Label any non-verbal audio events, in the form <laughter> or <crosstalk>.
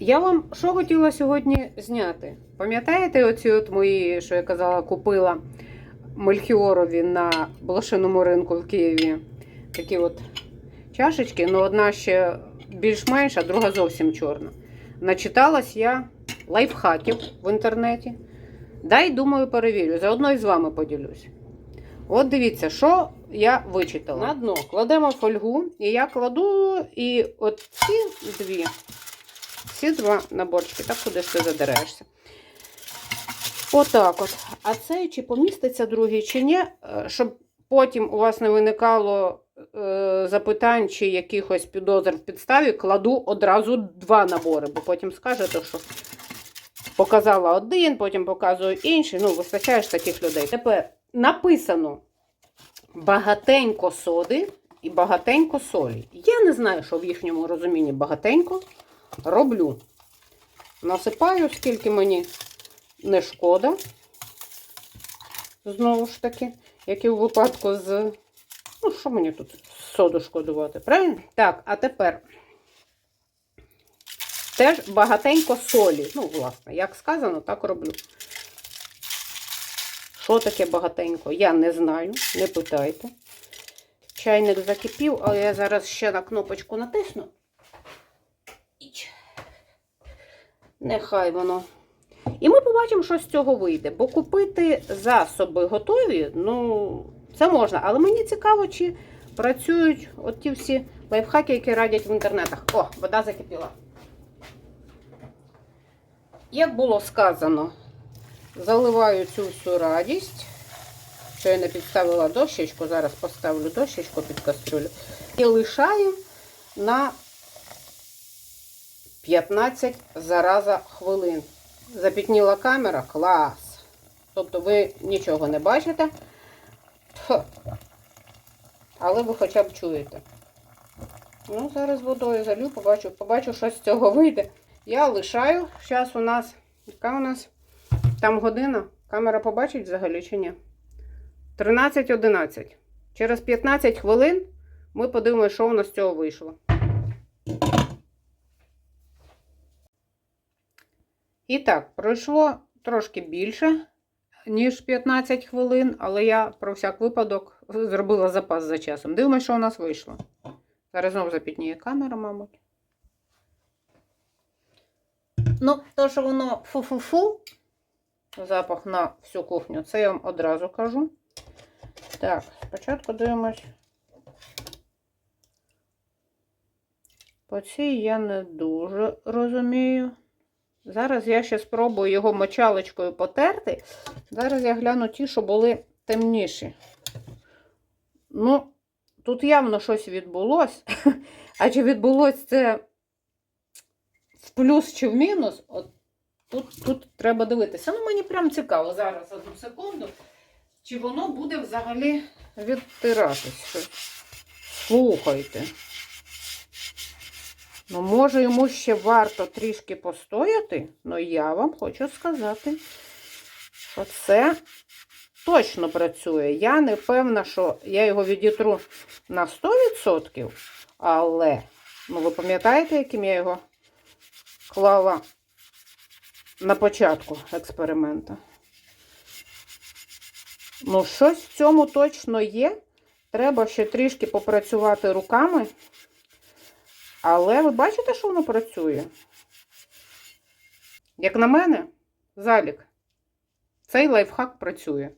Я вам що хотіла сьогодні зняти? Пам'ятаєте оці от мої, що я казала, купила мельхіорові на блошиному ринку в Києві? Такі от чашечки, ну одна ще більш-менш, а друга зовсім чорна. Начиталась я лайфхаків в інтернеті. Дай, думаю, перевірю. Заодно і з вами поділюсь. От дивіться, що я вичитала. На дно кладемо фольгу, і я кладу і от ці дві, ці два наборчики, так куди ж ти задерешся. Отак от. А цей чи поміститься другий, чи ні, е, щоб потім у вас не виникало е, запитань чи якихось підозр в підставі, кладу одразу два набори, бо потім скажете, що показала один, потім показую інший. Ну, вистачає ж таких людей. Тепер написано багатенько соди і багатенько солі. Я не знаю, що в їхньому розумінні багатенько роблю. Насипаю, скільки мені не шкода. Знову ж таки, як і в випадку з. Ну, що мені тут соду шкодувати, правильно? Так, а тепер теж багатенько солі. Ну, власне, як сказано, так роблю. Що таке багатенько? Я не знаю, не питайте. Чайник закипів, але я зараз ще на кнопочку натисну. Нехай воно. І ми побачимо, що з цього вийде. Бо купити засоби готові, ну, це можна. Але мені цікаво, чи працюють от ті всі лайфхаки, які радять в інтернетах. О, вода закипіла. Як було сказано, заливаю цю всю радість. Що я не підставила дощечку, зараз поставлю дощечку під кастрюлю. І лишаю на 15 зараза хвилин. Запітніла камера, клас. Тобто ви нічого не бачите. Тьфу. Але ви хоча б чуєте. Ну, зараз водою залю, побачу, побачу, що з цього вийде. Я лишаю. Зараз у нас, яка у нас там година? Камера побачить взагалі чи ні? 13.11. Через 15 хвилин ми подивимося, що у нас з цього вийшло. І так, пройшло трошки більше, ніж 15 хвилин, але я про всяк випадок зробила запас за часом. Дивимося, що у нас вийшло. Зараз знову запітніє камера, мабуть. Ну, то, що воно фу-фу-фу, запах на всю кухню, це я вам одразу кажу. Так, спочатку дивимось. По цій я не дуже розумію. Зараз я ще спробую його мочалочкою потерти. Зараз я гляну ті, що були темніші. Ну, тут явно щось відбулось. <laughs> А чи відбулось це в плюс чи в мінус? От тут, тут треба дивитися. Ну, мені прям цікаво зараз одну секунду. Чи воно буде взагалі відтиратися? Слухайте. Ну, може, йому ще варто трішки постояти, але я вам хочу сказати, що це точно працює. Я не певна, що я його відітру на 100%, але, ну, ви пам'ятаєте, яким я його клала на початку експерименту? Ну, щось в цьому точно є. Треба ще трішки попрацювати руками. Але ви бачите, що воно працює? Як на мене, залік, цей лайфхак працює.